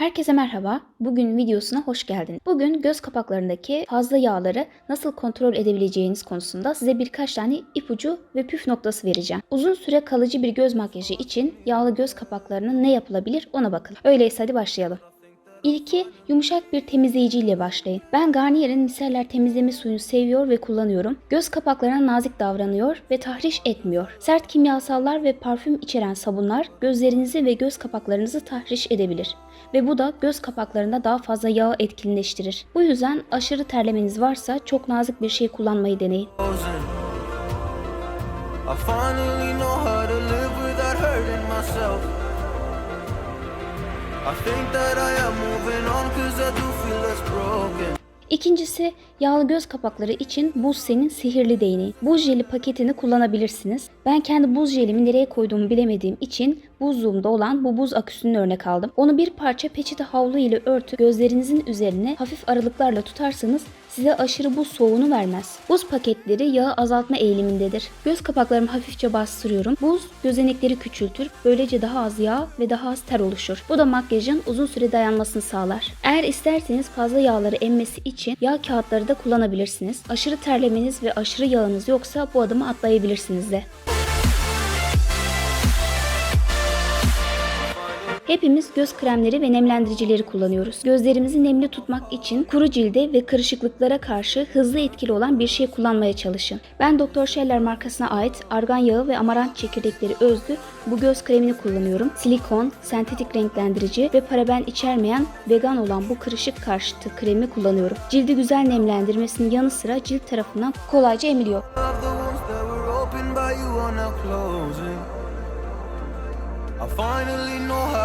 Herkese merhaba. Bugün videosuna hoş geldiniz. Bugün göz kapaklarındaki fazla yağları nasıl kontrol edebileceğiniz konusunda size birkaç tane ipucu ve püf noktası vereceğim. Uzun süre kalıcı bir göz makyajı için yağlı göz kapaklarının ne yapılabilir ona bakalım. Öyleyse hadi başlayalım. İlki yumuşak bir temizleyici ile başlayın. Ben Garnier'in miseller temizleme suyunu seviyor ve kullanıyorum. Göz kapaklarına nazik davranıyor ve tahriş etmiyor. Sert kimyasallar ve parfüm içeren sabunlar gözlerinizi ve göz kapaklarınızı tahriş edebilir. Ve bu da göz kapaklarında daha fazla yağı etkinleştirir. Bu yüzden aşırı terlemeniz varsa çok nazik bir şey kullanmayı deneyin. I finally know how to live without hurting myself. İkincisi yağlı göz kapakları için buz senin sihirli değneği. Buz jeli paketini kullanabilirsiniz. Ben kendi buz jelimi nereye koyduğumu bilemediğim için buzluğumda olan bu buz aküsünün örnek aldım. Onu bir parça peçete havlu ile örtüp gözlerinizin üzerine hafif aralıklarla tutarsanız size aşırı buz soğuğunu vermez. Buz paketleri yağı azaltma eğilimindedir. Göz kapaklarımı hafifçe bastırıyorum. Buz gözenekleri küçültür. Böylece daha az yağ ve daha az ter oluşur. Bu da makyajın uzun süre dayanmasını sağlar. Eğer isterseniz fazla yağları emmesi için yağ kağıtları da kullanabilirsiniz. Aşırı terlemeniz ve aşırı yağınız yoksa bu adımı atlayabilirsiniz de. Hepimiz göz kremleri ve nemlendiricileri kullanıyoruz. Gözlerimizi nemli tutmak için kuru cilde ve kırışıklıklara karşı hızlı etkili olan bir şey kullanmaya çalışın. Ben Dr. Scheller markasına ait argan yağı ve amarant çekirdekleri özlü bu göz kremini kullanıyorum. Silikon, sentetik renklendirici ve paraben içermeyen vegan olan bu kırışık karşıtı kremi kullanıyorum. Cildi güzel nemlendirmesinin yanı sıra cilt tarafından kolayca emiliyor. I finally know how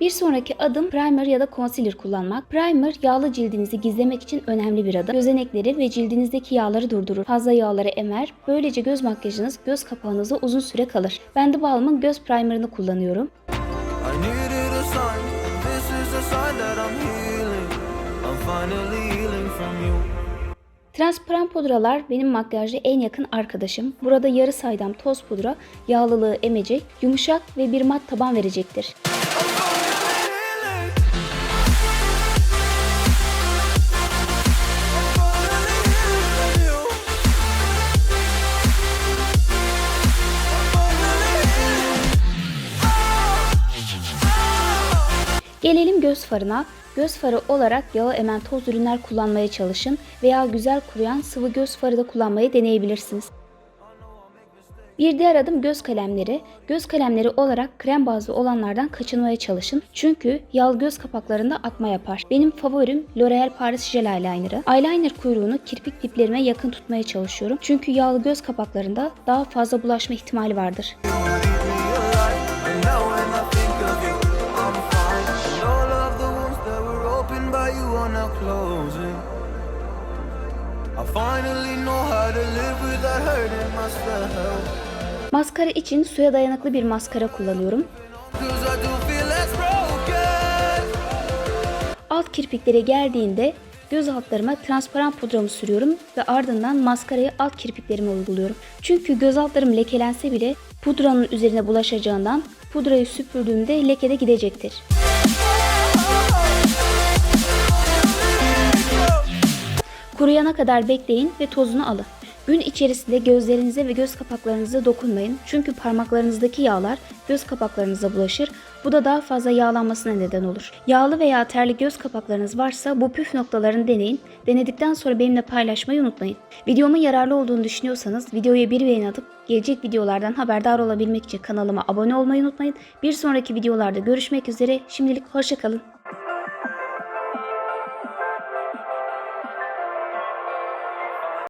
Bir sonraki adım primer ya da concealer kullanmak. Primer yağlı cildinizi gizlemek için önemli bir adım. Gözenekleri ve cildinizdeki yağları durdurur. Fazla yağları emer. Böylece göz makyajınız göz kapağınızda uzun süre kalır. Ben de Balm'ın göz primerını kullanıyorum. I Transparan pudralar benim makyajda en yakın arkadaşım. Burada yarı saydam toz pudra yağlılığı emecek, yumuşak ve bir mat taban verecektir. Gelelim göz farına. Göz farı olarak yağı emen toz ürünler kullanmaya çalışın veya güzel kuruyan sıvı göz farı da kullanmayı deneyebilirsiniz. Bir diğer adım göz kalemleri. Göz kalemleri olarak krem bazlı olanlardan kaçınmaya çalışın. Çünkü yağlı göz kapaklarında akma yapar. Benim favorim L'Oreal Paris Gel Eyeliner'ı. Eyeliner kuyruğunu kirpik diplerime yakın tutmaya çalışıyorum. Çünkü yağlı göz kapaklarında daha fazla bulaşma ihtimali vardır. Finally know how to live without hurting myself. Maskara için suya dayanıklı bir maskara kullanıyorum. Alt kirpiklere geldiğinde göz altlarıma transparan pudramı sürüyorum ve ardından maskarayı alt kirpiklerime uyguluyorum. Çünkü göz altlarım lekelense bile pudranın üzerine bulaşacağından pudrayı süpürdüğümde leke de gidecektir. Kuruyana kadar bekleyin ve tozunu alın. Gün içerisinde gözlerinize ve göz kapaklarınıza dokunmayın. Çünkü parmaklarınızdaki yağlar göz kapaklarınıza bulaşır. Bu da daha fazla yağlanmasına neden olur. Yağlı veya terli göz kapaklarınız varsa bu püf noktalarını deneyin. Denedikten sonra benimle paylaşmayı unutmayın. Videomun yararlı olduğunu düşünüyorsanız videoya bir beğeni atıp gelecek videolardan haberdar olabilmek için kanalıma abone olmayı unutmayın. Bir sonraki videolarda görüşmek üzere. Şimdilik hoşçakalın.